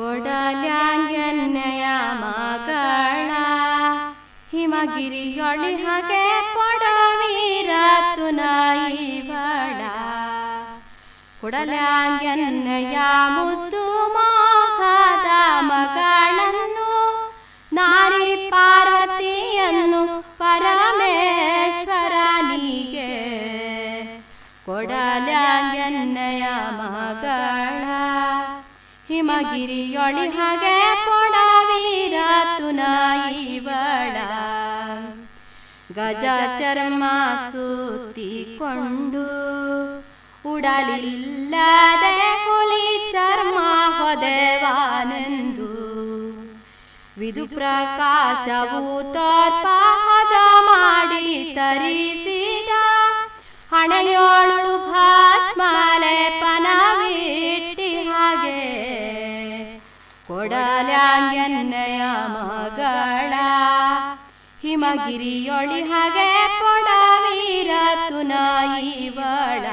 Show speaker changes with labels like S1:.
S1: ಕೊಡಲ್ಯಾಂಗೆನ್ನೆಯ ಮಗಳ. ಹಿಮಗಿರಿಯೊಳಿ ಹಾಗೆ ಪೊಡವೀರ ಬಡ ಕೊಡಲ್ಯಾಂಗೆನ್ನೆಯ ಮುದ್ದು ಮೋಹದ ಮಗಳನ್ನು, ನಾರಿ ಪಾರ್ವತಿಯನ್ನು ಪರಮೇಶ್ವರನಿಗೆ ಕೊಡಲ್ಯಾಂಗೆನ್ನೆಯ ಮಗಳ ಹಿಮಗಿರಿಯೊಳಿ ಹಾಗೆ ಪೊಡವೀರ ತುನಾಯಿವಳ. ಗಜ ಚರ್ಮ ಸೂತಿಕೊಂಡು ಉಡಲಿಲ್ಲದೆ ಹುಲಿ ಚರ್ಮ ಹೊದೆವಾನೆಂದು. ವಿದು ಪ್ರಕಾಶವು ತೋರ್ಪಾದ ಮಾಡಿ ತರಿಸಿದ ಹಣೆಯೋಳು ಕೊಡಲಾಂಗನ್ನಯ ಮಗಳ ಹಿಮಗಿರಿಯೊಳಿ ಹಾಗೆ ಪೊಡವಿರಾತುನಾಯಿ ವಾಳ